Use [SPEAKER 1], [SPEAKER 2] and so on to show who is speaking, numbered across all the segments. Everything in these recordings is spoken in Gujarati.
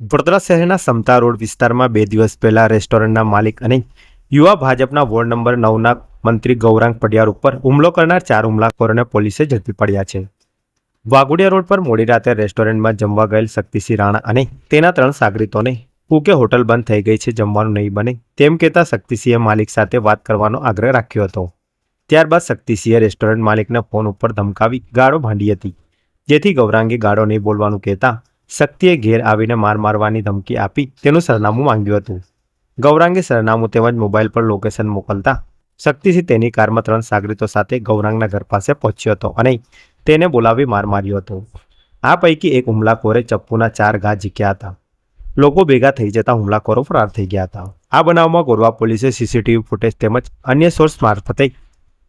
[SPEAKER 1] વડોદરા શહેરના સમતા રોડ વિસ્તારમાં બે દિવસ પહેલા રેસ્ટોરન્ટના માલિક અને યુવા ભાજપના વોર્ડ નંબર નવના મંત્રી ગૌરાંગ પડિયાર ઉપર હુમલો કરનાર ચાર હુમલાખોરોને પોલીસે ઝડપી પડ્યા છે. વાઘોડિયા રોડ પર મોડી રાતે રેસ્ટોરન્ટમાં જમવા ગયેલ શક્તિસિંહ રાણા અને તેના ત્રણ સાગરીતોને કુકે હોટલ બંધ થઈ ગઈ છે, જમવાનું નહીં બને તેમ કહેતા શક્તિસિંહે માલિક સાથે વાત કરવાનો આગ્રહ રાખ્યો હતો. ત્યારબાદ શક્તિસિંહે રેસ્ટોરન્ટ માલિકને ફોન ઉપર ધમકાવી ગાળો ભાંડી હતી, જેથી ગૌરાંગે ગાળો નહીં બોલવાનું કહેતા શક્તિએ ઘેર આવીને માર મારવાની ધમકી આપી. તેનું સરનામું માંગ્યું હતું. ગૌરાંગે સરનામું તેમજ મોબાઈલ પર લોકેશન મોકલતા શક્તિસિંહ તેની કારમાં ત્રણ સાગરીતો સાથે ગૌરાંગના ઘર પાસે પહોંચ્યો હતો અને તેને બોલાવી માર માર્યો હતો. આ પૈકી એક હુમલાખોરે ચપ્પુના ચાર ઘા ઝીક્યા હતા. લોકો ભેગા થઈ જતા હુમલાખોરો ફરાર થઈ ગયા હતા. આ બનાવમાં ગોરવા પોલીસે સીસીટીવી ફૂટેજ તેમજ અન્ય સોર્સ મારફતે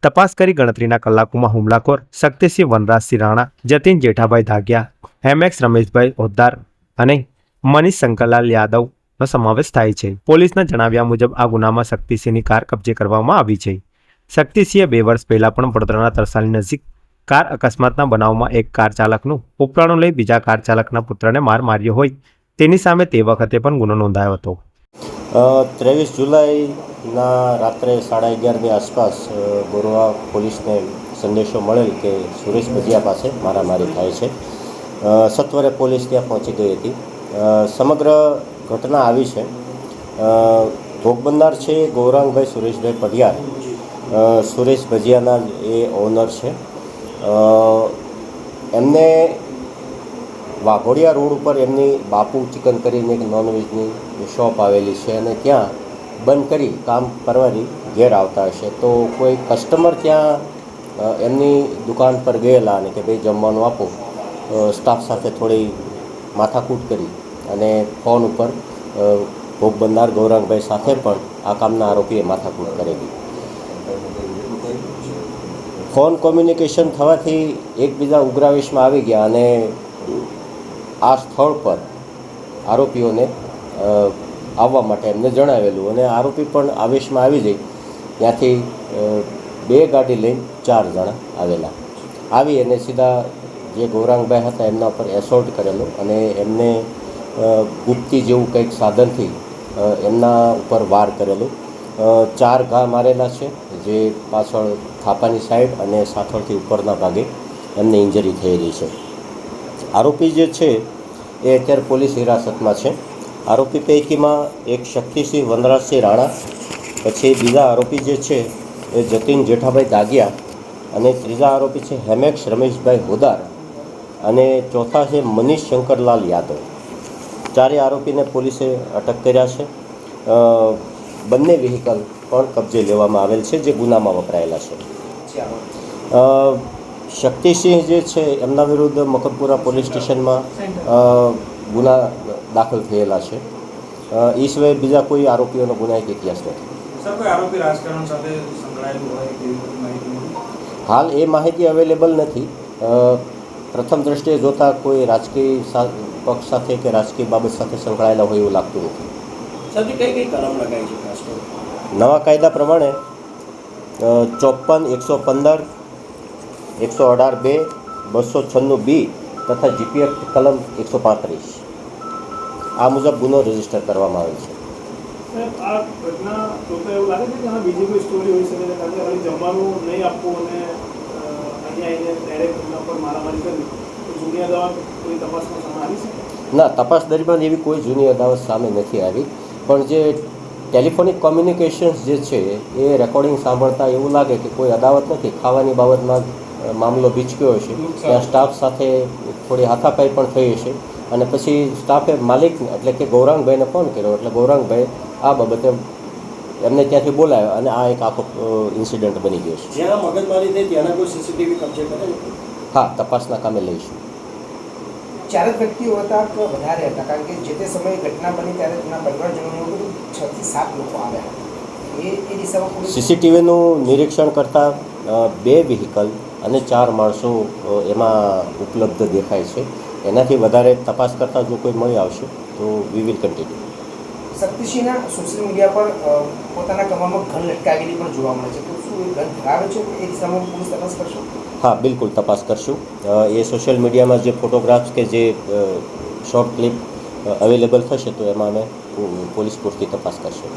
[SPEAKER 1] તપાસ કરી ગણતરીના કલાકોમાં હુમલાખોર શક્તિસિંહ વનરાજસિંહ રાણા જતીન જેઠાભાઈ ધાગિયા એમએક્સ રમેશભાઈ ઓદ્દાર અને મનીષ શંકરલાલ યાદવનો સમાવેશ થાય છે. પોલીસના જણાવ્યા મુજબ આ ગુનામાં શક્તિસિંહની કાર કબજે કરવામાં આવી છે. શક્તિસિંહે બે વર્ષ પહેલા પણ વડોદરાના તરસાલી નજીક કાર અકસ્માતના બનાવમાં એક કાર ચાલકનું ઉપરાણું લઈ બીજા કાર ચાલકના પુત્રને માર માર્યો હોય તેની સામે તે વખતે પણ ગુનો નોંધાયો હતો.
[SPEAKER 2] ત્રેવીસ જુલાઈના રાત્રે સાડા અગિયારની આસપાસ ગોરવા પોલીસને સંદેશો મળેલ કે સુરેશ ભજીયા પાસે મારામારી થાય છે. સત્વરે પોલીસ ત્યાં પહોંચી ગઈ હતી. સમગ્ર ઘટના આવી છે. ભોગ બનનાર છે ગૌરાંગભાઈ સુરેશભાઈ પઢિયાર. સુરેશ ભજીયાના એ ઓનર છે. એમને વાઘોડિયા રોડ ઉપર એમની બાપુ ચિકન કરીને એક નોનવેજની શોપ આવેલી છે અને ત્યાં બંધ કરી કામ કરવાની ઘેર આવતા હશે. તો કોઈ કસ્ટમર ત્યાં એમની દુકાન પર ગયેલા અને કે ભાઈ જમવાનું આપો સ્ટાફ સાથે થોડી માથાકૂટ કરી અને ફોન ઉપર ભોગ બનનાર ગૌરાંગભાઈ સાથે પણ આ કામના આરોપીએ માથાકૂટ કરેલી ફોન કોમ્યુનિકેશન થવાથી એકબીજા ઉગ્રાવેશમાં આવી ગયા અને આ સ્થળ પર આરોપીઓને આવવા માટે એમને જણાવેલું અને આરોપી પણ આવેશમાં આવી જઈ. ત્યાંથી બે ગાડી લઈને ચાર જણા આવેલા. આવી અને સીધા જે ગૌરાંગભાઈ હતા એમના ઉપર એસોલ્ટ કરેલો અને એમને ગુપ્તી જેવું કંઈક સાધનથી એમના ઉપર વાર કરેલો. ચાર ઘા મારેલા છે, જે પાછળ થાપાની સાઈડ અને સાથળથી ઉપરના ભાગે એમને ઇન્જરી થયેલી છે. આરોપી જે છે, એ અત્યારે પોલીસ હિરાસતમાં છે. આરોપી પૈકીમાં એક શક્તિસિંહ વનરાજસિંહ રાણા, પછી બીજા આરોપી જે છે, એ જતીન જેઠાભાઈ દાગિયા અને ત્રીજા આરોપી છે હેમેક્ષ રમેશભાઈ હોદાર અને ચોથા છે, મનીષ શંકરલાલ યાદવ. ચારેય આરોપીને પોલીસે અટક કર્યા છે. બંને વ્હીકલ પણ કબજે લેવામાં આવેલ છે, જે ગુનામાં વપરાયેલા છે. શક્તિસિંહ જે છે એમના વિરુદ્ધ મકરપુરા પોલીસ સ્ટેશનમાં ગુના દાખલ થયેલા છે. એ સિવાય બીજા કોઈ આરોપીઓનો ગુનાહિત ઇતિહાસ નથી. હાલ એ માહિતી અવેલેબલ નથી. પ્રથમ દ્રષ્ટિએ જોતાં કોઈ રાજકીય પક્ષ સાથે કે રાજકીય બાબત સાથે સંકળાયેલા હોય એવું લાગતું નથી. નવા કાયદા પ્રમાણે ચોપન એકસો પંદર એકસો અઢાર બે બસો છન્નું બી તથા જીપીએફ કલમ એકસો પાંત્રીસ. આ મુજબ ગુનો રજિસ્ટર કરવામાં
[SPEAKER 3] આવે છે
[SPEAKER 2] ના તપાસ દરમિયાન એવી કોઈ જૂની અદાવત સામે નથી આવી. પણ જે ટેલિફોનિક કોમ્યુનિકેશન્સ જે છે એ રેકોર્ડિંગ સાંભળતા એવું લાગે કે કોઈ અદાવત નથી. ખાવાની બાબતમાં મામલો ભીચક્યો હશે. ત્યાં સ્ટાફ સાથે થોડી હાથાપાઈ પણ થઈ હશે. અને પછી સ્ટાફે માલિક એટલે કે ગૌરાંગભાઈને ફોન કર્યો. એટલે ગૌરાંગભાઈ આ બાબતે એમને ત્યાંથી બોલાયો અને આ એક આખો ઇન્સિડન્ટ બની ગયો છે.
[SPEAKER 4] જ્યાં મગજમારી થઈ ત્યાંના કોઈ સીસીટીવી કબજે કરે
[SPEAKER 2] હા તપાસના કામે લઈશું.
[SPEAKER 5] ચાર જ વ્યક્તિઓ હતા કે વધારે હતા. કારણ કે જે તે સમયે ઘટના બની ત્યારે તેના પરિવારજનોને એવું છ થી સાત લોકો આવ્યા. હતા એ એ દિશામાં
[SPEAKER 2] સીસીટીવીનું નિરીક્ષણ કરતાં બે વ્હીકલ અને ચાર માણસો એમાં ઉપલબ્ધ દેખાય છે. એનાથી વધારે તપાસ કરતાં જો કોઈ મળી આવશે તો વી વિલ કન્ટિન્યુ
[SPEAKER 5] શક્તિસિંહના સોશિયલ મીડિયા પર પોતાના કમરમાં ઘન લટકાવેલી પણ જોવા મળે છે. તો શું એ ઘન ધરાવે છે? એ દિશામાં પોલીસ તપાસ કરશો?
[SPEAKER 2] હા બિલકુલ તપાસ કરશું. એ સોશિયલ મીડિયામાં જે ફોટોગ્રાફ્સ કે જે શોર્ટ ક્લિપ અવેલેબલ થશે તો એમાં અમે પોલીસ પૂરતી તપાસ કરશું.